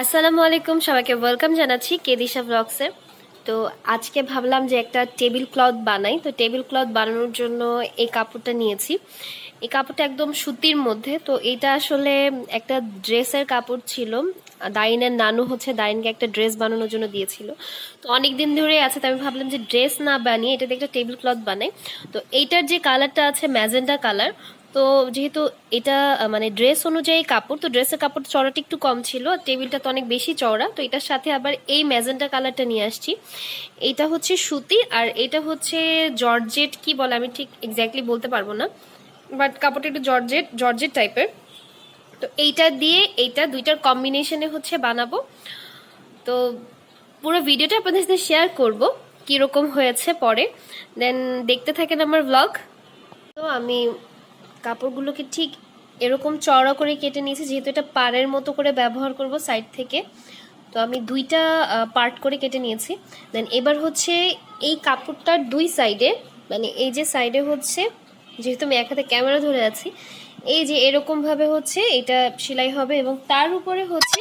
আসসালামু আলাইকুম, সবাইকে ওয়েলকাম জানাচ্ছি কেদিশা ব্লগসে তো আজকে ভাবলাম যে একটা টেবিল ক্লথ বানাই। তো টেবিল ক্লথ বানানোর জন্য এই কাপড়টা নিয়েছি। এই কাপড়টা একদম সুতির মধ্যে। তো এটা আসলে একটা ড্রেসের কাপড় ছিল। দাইনের নানু হচ্ছে দাইনকে একটা ড্রেস বানানোর জন্য দিয়েছিল। তো অনেক দিন ধরে আছে, তো আমি ভাবলাম যে ড্রেস না বানিয়ে এটাতে একটা টেবিল ক্লথ বানাই। তো এইটার যে কালারটা আছে ম্যাজেন্ডা কালার তো যেহেতু এটা মানে ড্রেস অনুযায়ী কাপড়, তো ড্রেসের কাপড় চড়াটা একটু কম ছিল, টেবিলটা তো অনেক বেশি চওড়া, তো এটার সাথে আবার এই ম্যাজেন্টা কালারটা নিয়ে আসছি। এটা হচ্ছে সুতি আর এটা হচ্ছে জর্জেট, কি বলে আমি ঠিক এক্স্যাক্টলি বলতে পারব না বাট কাপড়টা একটু জর্জেট জর্জেট টাইপের। তো এইটা দিয়ে এইটা দুইটার কম্বিনেশনে হচ্ছে বানাবো। তো পুরো ভিডিওটা আপনাদের সাথে শেয়ার করব, কীরকম হয়েছে পরে। দেন দেখতে থাকেন আমার ব্লগ তো আমি কাপড়গুলোকে ঠিক এরকম চওড়া করে কেটে নিয়েছি, যেহেতু এটা পাড়ের মতো করে ব্যবহার করব সাইড থেকে। তো আমি দুইটা পার্ট করে কেটে নিয়েছি। দেন এবার হচ্ছে এই কাপড়টার দুই সাইডে মানে এই যে সাইডে হচ্ছে, যেহেতু আমি এক হাতে ক্যামেরা ধরে আছি, এই যে এরকম ভাবে হচ্ছে এটা সেলাই হবে এবং তার উপরে হচ্ছে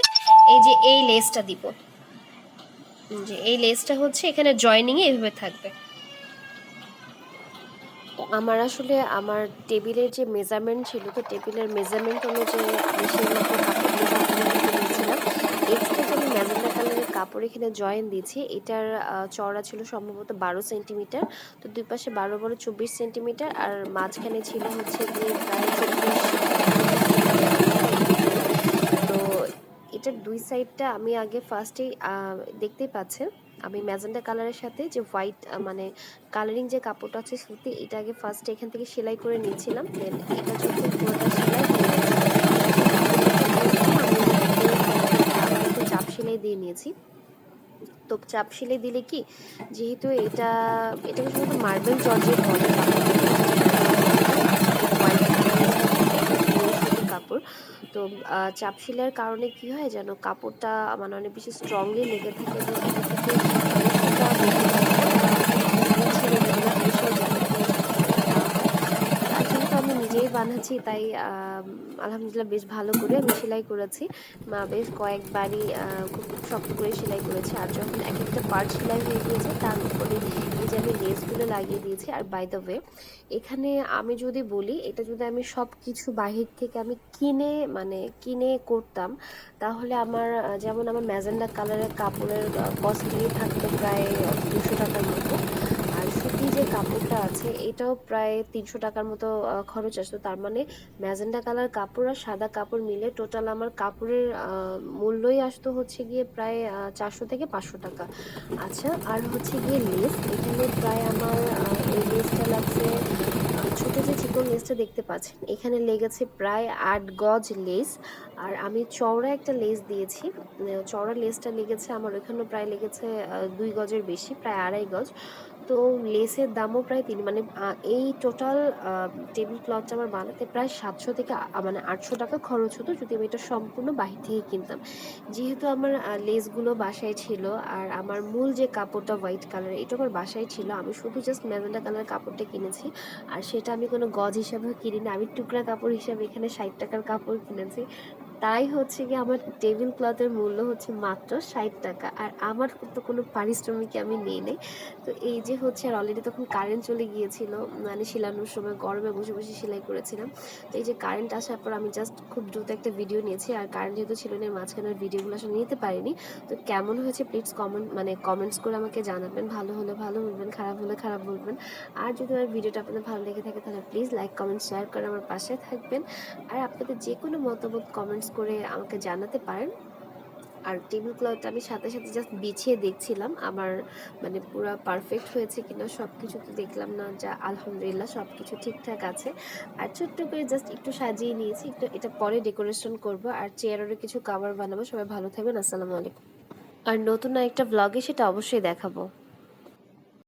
এই যে এই লেসটা দিব। যে এই লেসটা হচ্ছে এখানে জয়নিংয়ে এভাবে থাকবে। আমার আসলে আমার টেবিলের যে মেজারমেন্ট ছিল, তো টেবিলের মেজারমেন্ট অনুযায়ী আমি যে ম্যাজেন্ডা কালারের কাপড় এখানে জয়েন দিয়েছি, এটার চওড়া ছিল সম্ভবত বারো সেন্টিমিটার। তো দুই পাশে বারো বারো চব্বিশ সেন্টিমিটার, আর মাঝখানে ছিল হচ্ছে প্রায় তো এটার দুই সাইডটা আমি আগে ফার্স্টেই দেখতেই পাচ্ছেন। আমি ম্যাজেন্ডা কালারের সাথে যে হোয়াইট মানে কালারিং যে কাপড়টা আছে সুতি এটা আগে ফার্স্টে এখান থেকে সেলাই করে নিয়েছিলাম। দেন এটা যখন পুরোটা সেলাই হয়ে চাপ সেলাই দিয়ে নিয়েছি। তো চাপ সেলাই দিলে কি, যেহেতু এটা এটা শুধু মার্বেল জর্জের বলে কাপড় তো আহ, চাপ সেলাইয়ের কারণে কি হয় যেন কাপড়টা মানে অনেক বেশি স্ট্রংলি লেগে থাকে আমি নিজেই বানাচ্ছি, তাই আলহামদুলিল্লাহ বেশ ভালো করে আমি সেলাই করেছি। মা বেশ কয়েকবারই খুব শক্ত করে সেলাই করেছে। আর যখন এক একটা পার্ট সেলাই হয়ে গিয়েছে, তার যে লাগিয়ে দিয়েছি। আর বাই দ্য ওয়ে এখানে আমি যদি বলি, এটা যদি আমি সব কিছু বাহির থেকে আমি কিনে মানে কিনে করতাম, তাহলে আমার যেমন আমার ম্যাজেন্ডা কালারের কাপড়ের কস্টলি থাকতো প্রায় দুশো টাকার মতো। যে কাপড়টা আছে, এটাও প্রায় তিনশো টাকার মতো খরচ আসতো। তার মানে ম্যাজেন্ডা কালার কাপড় আর সাদা কাপড় মিলে টোটাল আমার কাপড়ের মূল্যই আসতো হচ্ছে গিয়ে প্রায় চারশো থেকে পাঁচশো টাকা। আচ্ছা আর হচ্ছে গিয়ে লেস এখানে প্রায় আমার এই লেসটা লাগছে ছোট যে চিকন লেসটা দেখতে পাচ্ছেন, এখানে লেগেছে প্রায় আট গজ লেস আর আমি চওড়া একটা লেস দিয়েছি। চওড়া লেসটা লেগেছে, আমার ওইখানে প্রায় লেগেছে দুই গজের বেশি, প্রায় আড়াই গজ। তো লেসের দামও প্রায় তিন মানে এই টোটাল টেবিল ক্লথটা আমার বানাতে প্রায় সাতশো থেকে মানে আটশো টাকা খরচ হতো যদি আমি এটা সম্পূর্ণ বাহির থেকে কিনতাম। যেহেতু আমার লেসগুলো বাসায় ছিল আর আমার মূল যে কাপড়টা হোয়াইট কালার এটা আমার বাসায় ছিল, আমি শুধু জাস্ট ম্যাজেন্ডা কালার কাপড়টা কিনেছি। আর সেটা আমি কোনো গজ হিসাবেও কিনিনি, আমি টুকরা কাপড় হিসাবে এখানে ষাট টাকার কাপড় কিনেছি। তাই হচ্ছে কি আমার টেবিল ক্লথের মূল্য হচ্ছে মাত্র ষাট টাকা। আর আমার তো কোনো পারিশ্রমিক আমি নিই নেই। তো এই যে হচ্ছে আর অলরেডি তখন কারেন্ট চলে গিয়েছিল মানে শিলানোর সময় গরমে বসে বসে সেলাই করেছিলাম। তো এই যে কারেন্ট আসার পর আমি জাস্ট খুব দ্রুত একটা ভিডিও নিয়েছি। আর কারেন্ট যেহেতু ছিল না মাঝখানে ভিডিওগুলো আসলে নিতে পারিনি। তো কেমন হয়েছে প্লিজ কমেন্ট মানে কমেন্টস করে আমাকে জানাবেন। ভালো হলে ভালো বলবেন, খারাপ হলে খারাপ বলবেন। আর যদি আমার ভিডিওটা আপনাদের ভালো লেগে থাকে, তাহলে প্লিজ লাইক কমেন্ট শেয়ার করে আমার পাশে থাকবেন। আর আপনাদের যে কোনো মতামত কমেন্টস করে আমাকে জানাতে পারেন। আর টেবিল ক্লথটা আমি সাথে সাথে জাস্ট বিছিয়ে দেখছিলাম। আমার মানে পুরো পারফেক্ট হয়েছে কিনা সব কিছু তো দেখলাম না, যা আলহামদুলিল্লাহ সব কিছু ঠিকঠাক আছে। আর ছোট্ট করে জাস্ট একটু সাজিয়ে নিয়েছি, একটু এটা পরে ডেকোরেশন করব। আর চেয়ারেরও কিছু কাভার বানাবো। সবাই ভালো থাকবেন, আসসালামু আলাইকুম। আর নতুন একটা ব্লগে সেটা অবশ্যই দেখাবো।